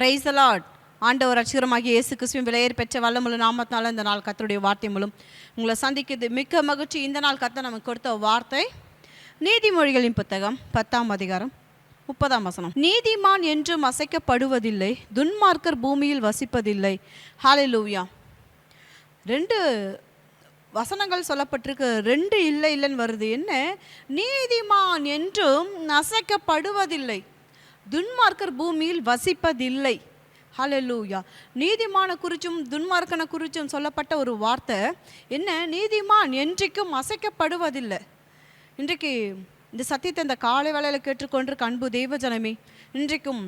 Price allot ஆண்டவர் அச்சுரமாகிய இயேசு கிறிஸ்துவின் விலையேற் பெற்ற வல்லமுள்ள நாமத்தினால இந்த நாள் கத்தருடைய வார்த்தை மூலம் உங்களை சந்திக்கிறது. மிக்க மகிழ்ச்சி. இந்த நாள் கத்த நமக்கு கொடுத்த வார்த்தை நீதிமொழிகளின் புத்தகம் பத்தாம் அதிகாரம் முப்பதாம் வசனம். நீதிமான் என்றும் அசைக்கப்படுவதில்லை துன்மார்க்கர் பூமியில் வசிப்பதில்லை. ஹalleluya ரெண்டு வசனங்கள் சொல்லப்பட்டிருக்கு. ரெண்டு இல்லை இல்லைன்னு வருது. என்ன? நீதிமான் என்றும் அசைக்கப்படுவதில்லை. துன்மார்க்கர் பூமியில் வசிப்பதில்லை. ஹலலூயா நீதிமான குறிச்சும் துன்மார்க்கனை குறிச்சும் சொல்லப்பட்ட ஒரு வார்த்தை. என்ன? நீதிமான் என்றைக்கும் அசைக்கப்படுவதில்லை. இன்றைக்கு இந்த சத்தியத்தை இந்த காலை வேளையில் கேட்டுக்கொண்டிருக்க அன்பு தெய்வ ஜனமே இன்றைக்கும்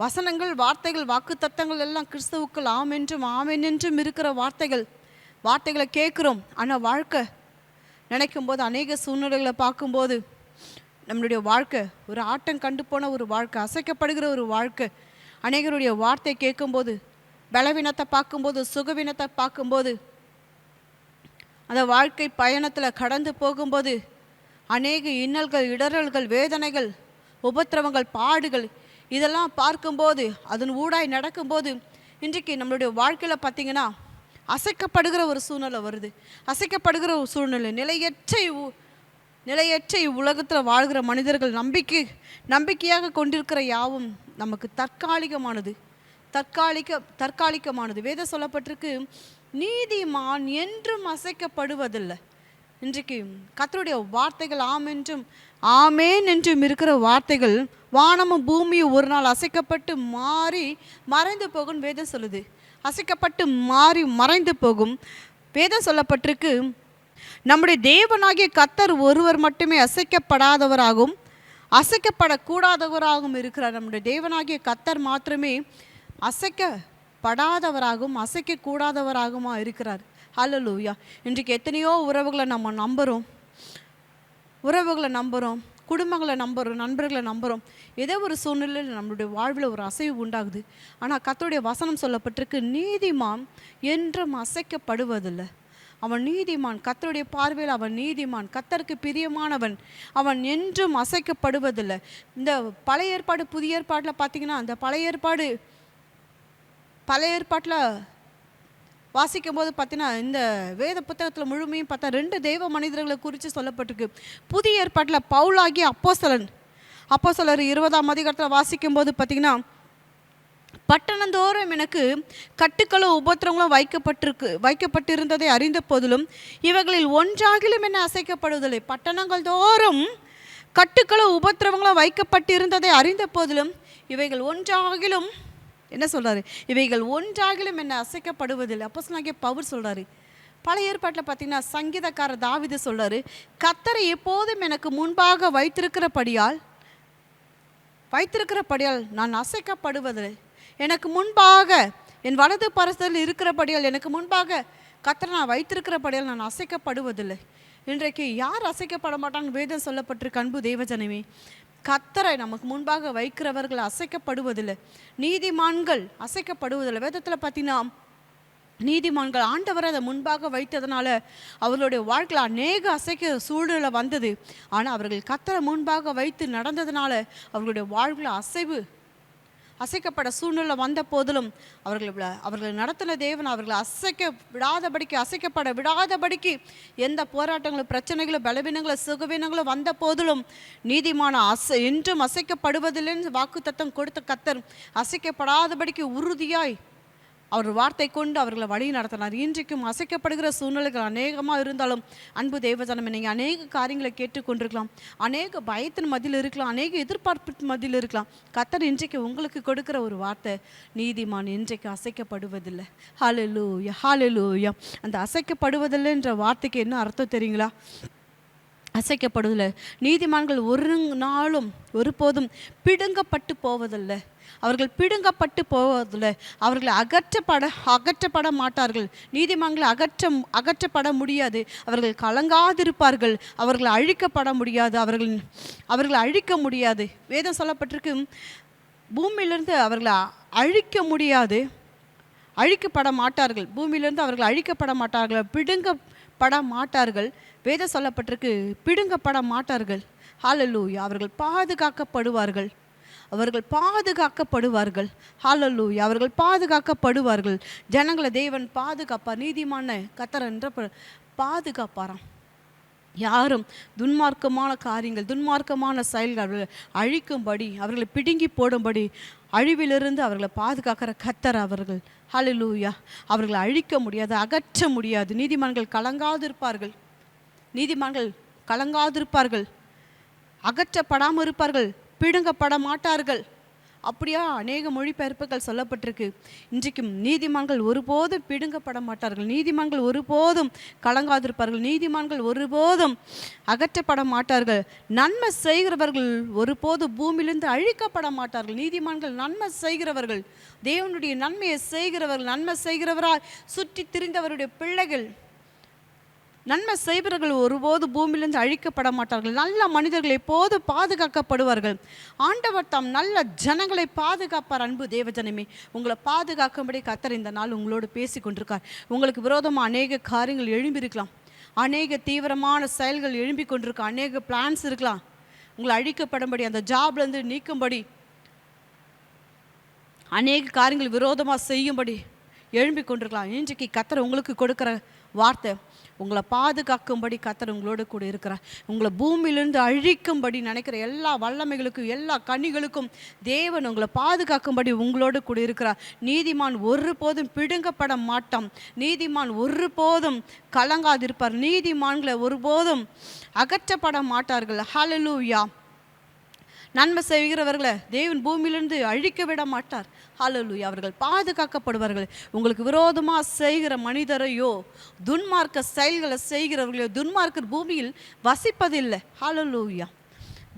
வசனங்கள் வார்த்தைகள் வாக்குத்தத்தங்கள் எல்லாம் கிறிஸ்துவுக்குள் ஆம் என்றும் ஆமென் என்றும் இருக்கிற வார்த்தைகள் வார்த்தைகளை கேட்குறோம். ஆனால் வாழ்க்கை நினைக்கும் போது அநேக சூழ்நிலைகளை பார்க்கும்போது நம்மளுடைய வாழ்க்கை ஒரு ஆட்டம் கண்டு போன ஒரு வாழ்க்கை அசைக்கப்படுகிற ஒரு வாழ்க்கை. அநேகருடைய வார்த்தை கேட்கும்போது பலவீனத்தை பார்க்கும்போது சுகவீனத்தை பார்க்கும்போது அந்த வாழ்க்கை பயணத்தில் கடந்து போகும்போது அநேக இன்னல்கள் இடறல்கள் வேதனைகள் உபத்திரவங்கள் பாடுகள் இதெல்லாம் பார்க்கும்போது அதன் ஊடாய் நடக்கும்போது இன்றைக்கு நம்மளுடைய வாழ்க்கையில் பார்த்திங்கன்னா அசைக்கப்படுகிற ஒரு சூழ்நிலை வருது. அசைக்கப்படுகிற ஒரு சூழ்நிலை நிலையற்ற நிலையற்ற இவ்வுலகத்தில் வாழ்கிற மனிதர்கள் நம்பிக்கை நம்பிக்கையாக கொண்டிருக்கிற யாவும் நமக்கு தற்காலிகமானது. தற்காலிக தற்காலிகமானது. வேத சொல்லப்பட்டிருக்கு நீதிமான் என்றும் அசைக்கப்படுவதில்லை. இன்றைக்கு கத்தருடைய வார்த்தைகள் ஆம் என்றும் ஆமேன் என்றும் இருக்கிற வார்த்தைகள் வானமும் பூமியும் ஒரு நாள் அசைக்கப்பட்டு மாறி மறைந்து போகும் வேதம் சொல்லுது. அசைக்கப்பட்டு மாறி மறைந்து போகும். வேதம் சொல்லப்பட்டிருக்கு நம்முடைய தேவனாகிய கத்தர் ஒருவர் மட்டுமே அசைக்கப்படாதவராகவும் அசைக்கப்படக்கூடாதவராகவும் இருக்கிறார். நம்முடைய தேவனாகிய கத்தர் மாத்திரமே அசைக்கப்படாதவராகவும் அசைக்கக்கூடாதவராகவும் இருக்கிறார். ஹalleluya இன்றைக்கு எத்தனையோ உறவுகளை நம்ம நம்புகிறோம் உறவுகளை நம்புகிறோம் குடும்பங்களை நம்புகிறோம் நண்பர்களை நம்புகிறோம் ஏதோ ஒரு சூழ்நிலையில் நம்மளுடைய வாழ்வில் ஒரு அசைவு உண்டாகுது. ஆனால் கத்தோடைய வசனம் சொல்லப்பட்டிருக்கு நீதிமான் என்றும் அசைக்கப்படுவதில்லை. அவன் நீதிமான் கத்தருடைய பார்வையில் அவன் நீதிமான் கத்தருக்கு பிரியமானவன். அவன் என்றும் அசைக்கப்படுவதில்லை. இந்த பழைய ஏற்பாடு புதிய ஏற்பாட்டில் பார்த்தீங்கன்னா அந்த பழைய ஏற்பாடு பழைய ஏற்பாட்டில் வாசிக்கும் போது பார்த்தீங்கன்னா இந்த வேத புத்தகத்தில் முழுமையும் பார்த்தா ரெண்டு தெய்வ மனிதர்களை குறித்து சொல்லப்பட்டிருக்கு. புதிய ஏற்பாட்டில் பவுலாகி பவுலாகிய அப்போ சிலர் இருபதாம் அதிகாரத்தில் வாசிக்கும் போது பார்த்தீங்கன்னா பட்டணந்தோறும் எனக்கு கட்டுக்களும் உபத்திரங்களும் வைக்கப்பட்டிருக்கு வைக்கப்பட்டிருந்ததை அறிந்த போதிலும் இவைகளில் ஒன்றாகிலும் என்ன அசைக்கப்படுவதில்லை. பட்டணங்கள் தோறும் கட்டுக்களும் உபத்திரவங்களும் வைக்கப்பட்டிருந்ததை அறிந்த போதிலும் இவைகள் ஒன்றாகிலும் என்ன சொல்கிறாரு இவைகள் ஒன்றாகிலும் என்ன அசைக்கப்படுவதில்லை. அப்போ சொன்னாங்க பவர் சொல்கிறாரு பழைய ஏற்பாட்டில் பார்த்தீங்கன்னா சங்கீதக்காரர் தாவிது சொல்கிறார் கத்தரை எப்போதும் எனக்கு முன்பாக வைத்திருக்கிறபடியால் வைத்திருக்கிறபடியால் நான் அசைக்கப்படுவதில்லை. எனக்கு முன்பாக என் வலது பரசத்தில் இருக்கிறபடியால் எனக்கு முன்பாக கத்தரை நான் வைத்திருக்கிறபடியால் நான் அசைக்கப்படுவதில்லை. இன்றைக்கு யார் அசைக்கப்பட மாட்டான்னு வேதம் சொல்லப்பட்டிருக்கு அன்பு தேவஜனமே. கத்தரை நமக்கு முன்பாக வைக்கிறவர்கள் அசைக்கப்படுவதில்லை. நீதிமான்கள் அசைக்கப்படுவதில்லை. வேதத்தில் பார்த்தீங்கன்னா நீதிமான்கள் ஆண்டவரை அதை முன்பாக வைத்ததுனால அவர்களுடைய வாழ்க்கையில் அநேக அசைக்க சூழ்நிலை வந்தது. ஆனால் அவர்கள் கத்தரை முன்பாக வைத்து நடந்ததுனால அவர்களுடைய வாழ்வில் அசைவு அசைக்கப்பட சூழ்நிலை வந்த போதிலும் அவர்கள் அவர்கள் நடத்தின தேவன் அவர்களை அசைக்க விடாதபடிக்கு அசைக்கப்பட விடாதபடிக்கு எந்த போராட்டங்களும் பிரச்சனைகளும் பலவீனங்களும் சுகவீனங்களும் வந்த போதிலும் நீதிமான அசை என்றும் அசைக்கப்படுவதில்லைன்னு வாக்குத்தத்தம் கொடுத்த கத்தர் அசைக்கப்படாதபடிக்கு உறுதியாய் அவர் வார்த்தை கொண்டு அவர்களை வழி நடத்தினார். இன்றைக்கும் அசைக்கப்படுகிற சூழ்நிலைகள் அநேகமாக இருந்தாலும் அன்பு தேவஜனமே நீங்கள் அநேக காரியங்களை கேட்டுக்கொண்டிருக்கலாம். அநேக பயத்தின் மதியில் இருக்கலாம் அநேக எதிர்பார்ப்பு மதியில் இருக்கலாம். கத்தர் இன்றைக்கு உங்களுக்கு கொடுக்குற ஒரு வார்த்தை நீதிமான் இன்றைக்கு அசைக்கப்படுவதில்லை. ஹாலலூயா ஹாலலூயா அந்த அசைக்கப்படுவதில்லைன்ற வார்த்தைக்கு என்ன அர்த்தம் தெரியுங்களா? அசைக்கப்படுவதில்ல. நீதிமான்கள் ஒரு நாளும் ஒருபோதும் பிடுங்கப்பட்டு போவதில்லை. அவர்கள் பிடுங்கப்பட்டு போவதில்லை. அவர்கள் அகற்றப்பட அகற்றப்பட மாட்டார்கள். நீதிமான்களை அகற்ற அகற்றப்பட முடியாது. அவர்கள் கலங்காதிருப்பார்கள். அவர்கள் அழிக்கப்பட முடியாது. அவர்கள் அவர்களை அழிக்க முடியாது. வேதம் சொல்லப்பட்டிருக்கு பூமியிலிருந்து அவர்களை அழிக்க முடியாது. அழிக்கப்பட மாட்டார்கள். பூமியிலிருந்து அவர்கள் அழிக்கப்பட மாட்டார்கள். பிடுங்க பட மாட்டார்கள் வேதம் சொல்லப்பட்டிருக்கு பிடுங்கப்பட மாட்டார்கள் ஹalleluya அவர்கள் பாதுகாக்கப்படுவார்கள். அவர்கள் பாதுகாக்கப்படுவார்கள். ஹalleluya அவர்கள் பாதுகாக்கப்படுவார்கள். ஜனங்களை தேவன் பாதுகாப்பார். நீதிமான கத்தர் என்ற ப- பாதுகாப்பாராம். யாரும் துன்மார்க்கமான காரியங்கள் துன்மார்க்கமான செயல்கள் அவர்களை அழிக்கும்படி அவர்களை பிடுங்கி போடும்படி அழிவிலிருந்து அவர்களை பாதுகாக்கிற கத்தர் அவர்கள். ஹalleluya அவர்களை அழிக்க முடியாது அகற்ற முடியாது. நீதிமான்கள் கலங்காதிருப்பார்கள். நீதிமான்கள் கலங்காதிருப்பார்கள். அகற்றப்படாமல் இருப்பார்கள் பிடுங்கப்பட மாட்டார்கள் அப்படியா? அநேக மொழிபெயர்ப்புகள் சொல்லப்பட்டிருக்கு. இன்றைக்கும் நீதிமான்கள் ஒருபோதும் பிடுங்கப்பட மாட்டார்கள். நீதிமான்கள் ஒருபோதும் கலங்காதிருப்பார்கள். நீதிமான்கள் ஒருபோதும் அகற்றப்பட மாட்டார்கள். நன்மை செய்கிறவர்கள் ஒருபோதும் பூமியிலிருந்து அழிக்கப்பட மாட்டார்கள். நீதிமான்கள் நன்மை செய்கிறவர்கள். தேவனுடைய நன்மையை செய்கிறவர்கள். நன்மை செய்கிறவராய் சுற்றி திரிந்தவருடைய பிள்ளைகள். நன்மை செய்பவர்கள் ஒருபோது பூமியிலிருந்து அழிக்கப்பட மாட்டார்கள் நல்ல மனிதர்கள் எப்போது பாதுகாக்கப்படுவார்கள்? ஆண்டவர் தாம் நல்ல ஜனங்களை பாதுகாப்பார் அன்பு தேவஜனமே. உங்களை பாதுகாக்கும்படி கத்தர் இந்த நாள் உங்களோடு பேசி கொண்டிருக்கார். உங்களுக்கு விரோதமாக அநேக காரியங்கள் எழும்பியிருக்கலாம். அநேக தீவிரமான செயல்கள் எழும்பி கொண்டிருக்க அநேக பிளான்ஸ் இருக்கலாம். உங்களை அழிக்கப்படும்படி அந்த ஜாப்லேருந்து நீக்கும்படி அநேக காரியங்கள் விரோதமாக செய்யும்படி எழும்பி கொண்டிருக்கலாம். இன்றைக்கு கத்தரை உங்களுக்கு கொடுக்குற வார்த்தை உங்களை பாதுகாக்கும்படி கத்தர் உங்களோட கூட இருக்கிறார். உங்களை பூமியிலிருந்து அழிக்கும்படி நினைக்கிற எல்லா வல்லமைகளுக்கும் எல்லா கனிகளுக்கும் தேவன் உங்களை பாதுகாக்கும்படி உங்களோடு கூட இருக்கிறார். நீதிமான் ஒருபோதும் பிடுங்கப்பட மாட்டான். நீதிமான் ஒருபோதும் கலங்காதிருப்பார். நீதிமான்களை ஒருபோதும் அகற்றப்பட மாட்டார்கள். ஹலலூயா நன்மை செய்கிறவர்களை தேவன் பூமியிலிருந்து அழிக்க விட மாட்டார். ஹalleluya. அவர்கள் பாதுகாக்கப்படுவார்கள். உங்களுக்கு விரோதமாக செய்கிற மனிதரையோ துன்மார்க்க செயல்களை செய்கிறவர்களையோ துன்மார்க்கர் பூமியில் வசிப்பதில்லை. ஹலலூயா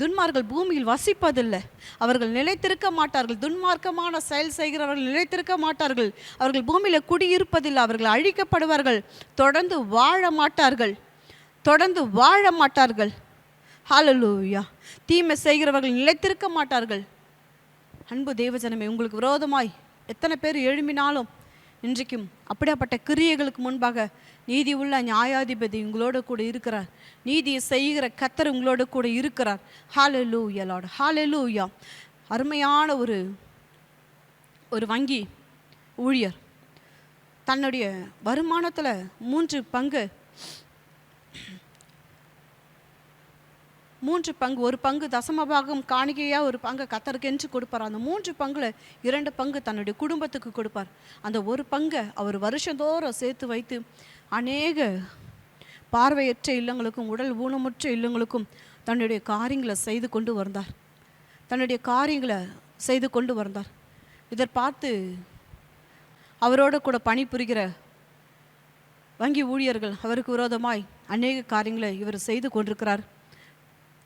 துன்மார்கள் பூமியில் வசிப்பதில்லை. அவர்கள் நிலைத்திருக்க மாட்டார்கள். துன்மார்க்கமான செயல் செய்கிறவர்கள் நிலைத்திருக்க மாட்டார்கள். அவர்கள் பூமியில் குடியிருப்பதில்லை. அவர்கள் அழிக்கப்படுவார்கள். தொடர்ந்து வாழ மாட்டார்கள். தொடர்ந்து வாழ மாட்டார்கள். ஹாலலூயா தீமை செய்கிறவர்கள் நிலைத்திருக்க மாட்டார்கள். அன்பு தேவஜனமே உங்களுக்கு விரோதமாய் எத்தனை பேர் எழும்பினாலும் இன்றைக்கும் அப்படியாப்பட்ட கிரியைகளுக்கு முன்பாக நீதி உள்ள நியாயாதிபதி உங்களோட கூட இருக்கிறார். நீதியை செய்கிற கத்தர் உங்களோட கூட இருக்கிறார். ஹாலலூயா லார்டு ஹாலலூயா அருமையான ஒரு ஒரு வங்கி ஊழியர். தன்னுடைய வருமானத்தில் மூன்று பங்கு மூன்று பங்கு ஒரு பங்கு தசமபாகம் காணிக்கையாக ஒரு பங்கு கத்தருக்கென்று கொடுப்பார். அந்த மூன்று பங்கில் இரண்டு பங்கு தன்னுடைய குடும்பத்துக்கு கொடுப்பார். அந்த ஒரு பங்கை அவர் வருஷந்தோறும் சேர்த்து வைத்து அநேக பார்வையற்ற இல்லங்களுக்கும் உடல் ஊனமுற்ற இல்லங்களுக்கும் தன்னுடைய காரியங்களை செய்து கொண்டு வந்தார். தன்னுடைய காரியங்களை செய்து கொண்டு வந்தார். இதை பார்த்து அவரோட கூட பணிபுரிகிற வங்கி ஊழியர்கள் அவருக்கு விரோதமாய் அநேக காரியங்களை இவர் செய்து கொண்டிருக்கிறார்.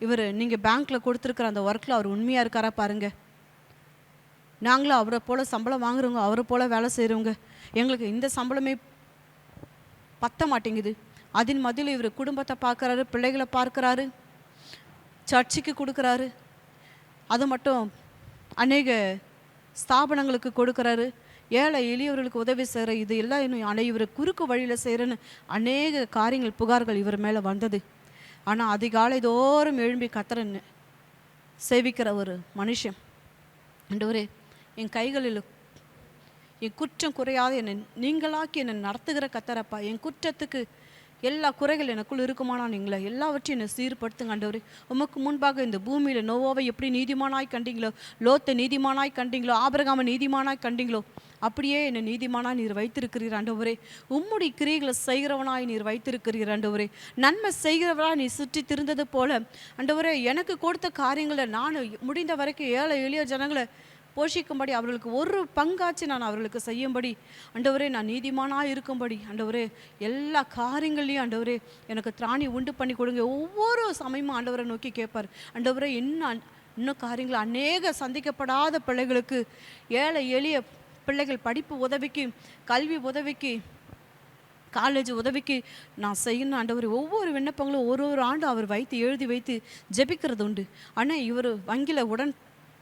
இவர் நீங்கள் பேங்க்கில் கொடுத்துருக்குற அந்த ஒர்க்கில் அவர் உண்மையாக இருக்காரா பாருங்கள் நாங்களும் அவரை போல் சம்பளம் வாங்குறவங்க அவரை போல் வேலை செய்கிறவங்க எங்களுக்கு இந்த சம்பளமே பத்த மாட்டேங்குது. அதன் மதியில் இவர் குடும்பத்தை பார்க்குறாரு பிள்ளைகளை பார்க்குறாரு சர்ச்சுக்கு கொடுக்குறாரு. அது மட்டும் அநேக ஸ்தாபனங்களுக்கு கொடுக்குறாரு. ஏழை எளியவர்களுக்கு உதவி செய்கிற இது எல்லாம் இன்னும் ஆனால் இவர் குறுக்கு வழியில் செய்கிறேன்னு அநேக காரியங்கள் புகார்கள் இவர் மேலே வந்தது. ஆனால் அதிகாலை தோறும் எழும்பி கத்தரன்னு சேவிக்கிற ஒரு மனுஷன். அண்டவரே என் கைகளில் என் குற்றம் குறையாத. என்னை நீங்களாக்கி என்னை நடத்துகிற கத்தரப்பா. என் குற்றத்துக்கு எல்லா குறைகள் எனக்குள் இருக்குமானா நீங்களே. எல்லாவற்றையும் என்னை சீர்படுத்துங்க ஆண்டவரே. உமக்கு முன்பாக இந்த பூமியில் நோவாவை எப்படி நீதிமானாய் கண்டீங்களோ? லோத்தை நீதிமானாய் கண்டீங்களோ? ஆபரகாம நீதிமானாய் கண்டீங்களோ? அப்படியே என்னை நீதிமானாய் நீர் வைத்திருக்கிறீர் ஆண்டவரே. உம்முடைய கிரியைகளை செய்கிறவனாய் நீர் வைத்திருக்கிறீர் ஆண்டவரே. நன்மை செய்கிறவராய் நீ சுற்றி திருந்தது போல ஆண்டவரே எனக்கு கொடுத்த காரியங்களை நான் முடிந்த வரைக்கும் ஏழை எளிய ஜனங்களை போஷிக்கும்படி அவர்களுக்கு ஒரு பங்காச்சு நான் அவர்களுக்கு செய்யும்படி அண்டவரே நான் நீதிமானாக இருக்கும்படி அண்டவரே எல்லா காரியங்கள்லையும் அண்டவரே எனக்கு திராணி உண்டு பண்ணி கொடுங்க. ஒவ்வொரு சமயமும் ஆண்டவரை நோக்கி கேட்பார். அண்டவரே இன்னும் இன்னும் காரியங்கள் அநேக சந்திக்கப்படாத பிள்ளைகளுக்கு ஏழை எளிய பிள்ளைகள் படிப்பு உதவிக்கு கல்வி உதவிக்கு காலேஜ் உதவிக்கு நான் செய்யணும் ஆண்டவர். ஒவ்வொரு விண்ணப்பங்களும் ஒரு ஒரு ஆண்டு அவர் வைத்து எழுதி வைத்து ஜெபிக்கிறது உண்டு. ஆனால் இவர் வங்கியில் உடன்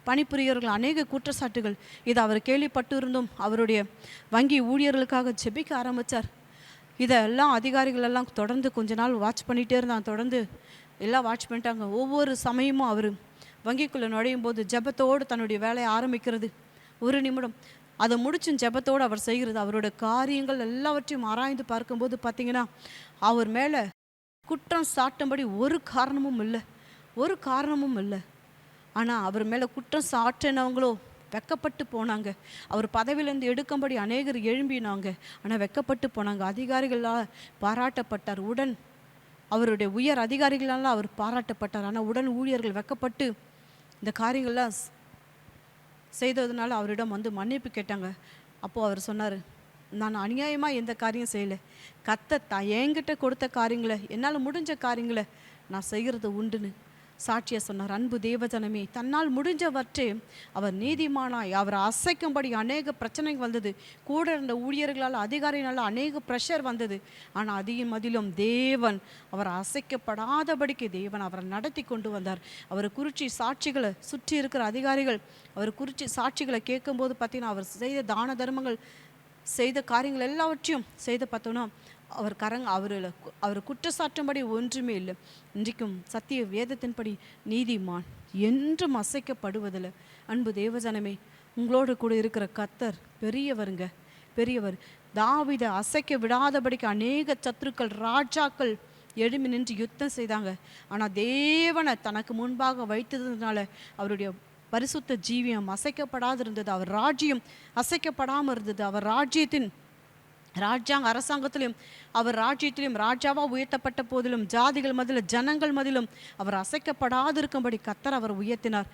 பணிபுரியவர்கள் அநேக குற்றச்சாட்டுகள். இது அவர் கேள்விப்பட்டு இருந்தும் அவருடைய வங்கி ஊழியர்களுக்காக ஜெபிக்க ஆரம்பித்தார் இதெல்லாம் அதிகாரிகள் எல்லாம் தொடர்ந்து கொஞ்ச நாள் வாட்ச் பண்ணிகிட்டே இருந்தான் தொடர்ந்து எல்லாம் வாட்ச் பண்ணிட்டாங்க. ஒவ்வொரு சமயமும் அவர் வங்கிக்குள்ளே நுழையும் போது ஜெபத்தோடு தன்னுடைய வேலையை ஆரம்பிக்கிறது. ஒரு நிமிடம் அதை முடிச்சும் ஜெபத்தோடு அவர் செய்கிறது அவரோட காரியங்கள் எல்லாவற்றையும் ஆராய்ந்து பார்க்கும்போது பார்த்தீங்கன்னா அவர் மேலே குற்றம் சாட்டும்படி ஒரு காரணமும் இல்லை. ஒரு காரணமும் இல்லை. ஆனால் அவர் மேலே குற்றம் சாட்டினவங்களோ வெக்கப்பட்டு போனாங்க. அவர் பதவியிலேருந்து எடுக்கும்படி அநேகர் எழும்பினாங்க. ஆனால் வெக்கப்பட்டு போனாங்க. அதிகாரிகளால் பாராட்டப்பட்டார். உடன் அவருடைய உயர் அதிகாரிகளால் அவர் பாராட்டப்பட்டார். ஆனால் உடன் ஊழியர்கள் வெக்கப்பட்டு இந்த காரியங்கள்லாம் செய்ததுனால அவரிடம் வந்து மன்னிப்பு கேட்டாங்க. அப்போது அவர் சொன்னார் நான் அநியாயமாக எந்த காரியம் செய்யலை. கத்த த என்கிட்ட கொடுத்த காரியங்களை என்னால் முடிஞ்ச காரியங்களை நான் செய்கிறது உண்டுன்னு. சாட்சியை சொன்னார் அன்பு தேவஜனமே தன்னால் முடிஞ்சவற்றை அவர் நீதிமானாய். அவர் அசைக்கும்படி அநேக பிரச்சனைகள் வந்தது. கூட இருந்த ஊழியர்களால் அதிகாரிகளால் அநேக ப்ரெஷர் வந்தது. ஆனால் அதையும் அதிலும் தேவன் அவர் அசைக்கப்படாதபடிக்கு தேவன் அவரை நடத்தி கொண்டு வந்தார். அவர் குறிச்சி சாட்சிகளை சுற்றி இருக்கிற அதிகாரிகள் அவர் குறிச்சி சாட்சிகளை கேட்கும்போது பார்த்தீங்கன்னா அவர் செய்த தான தர்மங்கள் செய்த காரியங்கள் எல்லாவற்றையும் செய்த பார்த்தோன்னா அவர் கரங் அவரில் அவர் குற்றச்சாட்டும்படி ஒன்றுமே இல்லை. இன்றைக்கும் சத்திய வேதத்தின்படி நீதிமான் என்றும் அசைக்கப்படுவதில்லை. அன்பு தேவஜனமே உங்களோடு கூட இருக்கிற கத்தர் பெரியவருங்க. பெரியவர் தாவிதை அசைக்க விடாதபடிக்கு அநேக சத்துருக்கள் ராஜாக்கள் எழுமி நின்று யுத்தம் செய்தாங்க. ஆனால் தேவனை தனக்கு முன்பாக வைத்ததுனால அவருடைய பரிசுத்த ஜீவியம் அசைக்கப்படாது இருந்தது அவர் ராஜ்யம் அசைக்கப்படாமல் இருந்தது. அவர் ராஜ்யத்தின் ராஜாங்க அரசாங்கத்திலும் அவர் ராஜ்யத்திலும் ராஜாவாக உயர்த்தப்பட்ட போதிலும் ஜாதிகள் மதிலும் ஜனங்கள் மதிலும் அவர் அசைக்கப்படாதிருக்கும்படி கத்தர் அவர் உயர்த்தினார்.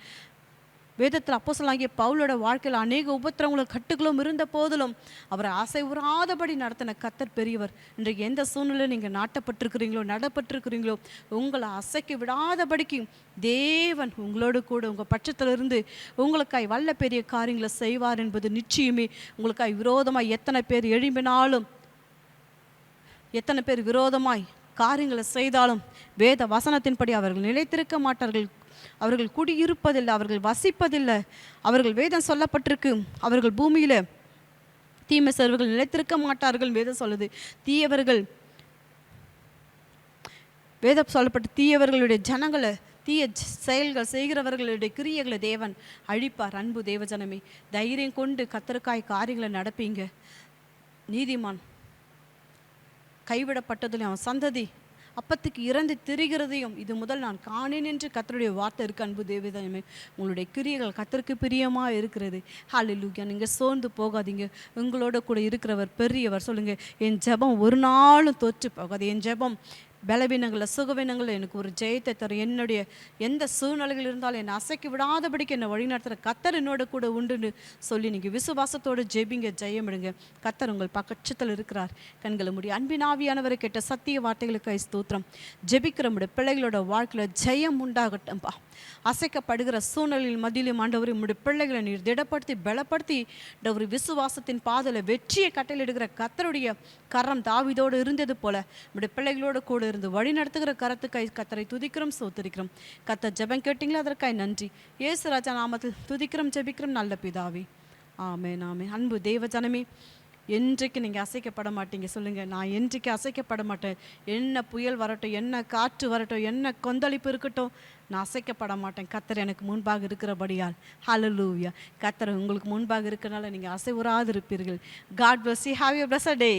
வேதத்தில் அப்போசலாகிய பவுலோட வாழ்க்கையில் அநேக உபத்திரங்களும் கட்டுகளும் இருந்த போதிலும் அவரை ஆசை உறாதபடி நடத்தின கத்தர் பெரியவர். இன்றைக்கு எந்த சூழ்நிலையில் நீங்கள் நாட்டப்பட்டிருக்கிறீங்களோ நடப்பட்டிருக்கிறீங்களோ உங்களை அசைக்க விடாதபடிக்கு தேவன் உங்களோடு கூட உங்கள் பட்சத்தில் இருந்து உங்களுக்காய் வல்ல பெரிய காரியங்களை செய்வார் என்பது நிச்சயமே. உங்களுக்காய் விரோதமாக எத்தனை பேர் எழும்பினாலும் எத்தனை பேர் விரோதமாய் காரியங்களை செய்தாலும் வேத வசனத்தின்படி அவர்கள் நிலைத்திருக்க மாட்டார்கள். அவர்கள் குடியிருப்பதில்லை அவர்கள் வசிப்பதில்லை. அவர்கள் வேதம் சொல்லப்பட்டிருக்கு. அவர்கள் பூமியில தீமை செய்வர்கள் நிலைத்திருக்க மாட்டார்கள் வேதம் சொல்லுது. தீயவர்கள் வேதம் சொல்லப்பட்ட தீயவர்களுடைய ஜனங்களை தீய செயல்கள் செய்கிறவர்களுடைய கிரியைகளை தேவன் அழிப்பார். அன்பு தேவஜனமே தைரியம் கொண்டு கத்தருக்காய் காரியங்களை நடப்பீங்க. நீதிமான் கைவிடப்பட்டதில் அவன் சந்ததி அப்பத்துக்கு இறந்து திரிகிறதையும் இது முதல் நான் காணேன் என்று கத்தருடைய வார்த்தை இருக்கு அன்பு தேவதமே. உங்களுடைய கிரியைகள் கத்தருக்கு பிரியமாக இருக்கிறது. ஹalleluya நீங்கள் சோர்ந்து போகாதீங்க. உங்களோட கூட இருக்கிறவர் பெரியவர். சொல்லுங்கள் என் ஜெபம் ஒரு நாளும் தோற்று போகாது. என் ஜெபம் பலவீனங்களில் சுகவீனங்களில் எனக்கு ஒரு ஜெயத்தை தரும். என்னுடைய எந்த சூழ்நிலைகள் இருந்தாலும் என்னை அசைக்க விடாதபடிக்கு என்னை வழிநடத்துகிற கத்தர் என்னோட கூட உண்டுன்னு சொல்லி நீங்கள் விசுவாசத்தோடு ஜெபிங்க ஜெயமிடுங்க. கத்தர் உங்கள் பக்கச்சத்தில் இருக்கிறார். கண்களை முடி அன்பின் ஆவியானவரை கேட்ட சத்திய வார்த்தைகளுக்கு ஸ்தோத்திரம். ஜெபிக்கிற நம்முடைய பிள்ளைகளோட வாழ்க்கையில் ஜெயம் உண்டாகட்டும்பா. அசைக்கப்படுகிற சூழ்நிலையில் மதியிலும் ஆண்டவர் உம்முடைய பிள்ளைகளை நீர் திடப்படுத்தி பலப்படுத்தி ஒரு விசுவாசத்தின் பாதையில் வெற்றியை கட்டளிடுகிற கத்தருடைய கரம் தாவிதோடு இருந்தது போல நம்முடைய பிள்ளைகளோடு கூட இருந்து வழி நடத்துகிற கரத்துக்காய் கத்தரை துதிக்கிறோம் சோத்திருக்கிறோம். கத்தர் ஜெபம் கேட்டீங்களா? அதற்காய் நன்றி. ஏசு ராஜா நாமத்தில் துதிக்கிறோம் ஜெபிக்கிறோம் நல்ல பிதாவே. ஆமே நாமே அன்பு தெய்வ ஜனமே என்றைக்கு நீங்கள் அசைக்கப்பட மாட்டீங்க சொல்லுங்கள் நான் என்றைக்கு அசைக்கப்பட மாட்டேன். என்ன புயல் வரட்டும் என்ன காற்று வரட்டும் என்ன கொந்தளிப்பு இருக்கட்டும் நான் அசைக்கப்பட மாட்டேன். கத்தர் எனக்கு முன்பாக இருக்கிறபடியால். ஹலலூவியா கத்தர் உங்களுக்கு முன்பாக இருக்கிறனால நீங்கள் அசைவுறாது இருப்பீர்கள் God bless you have you bless a day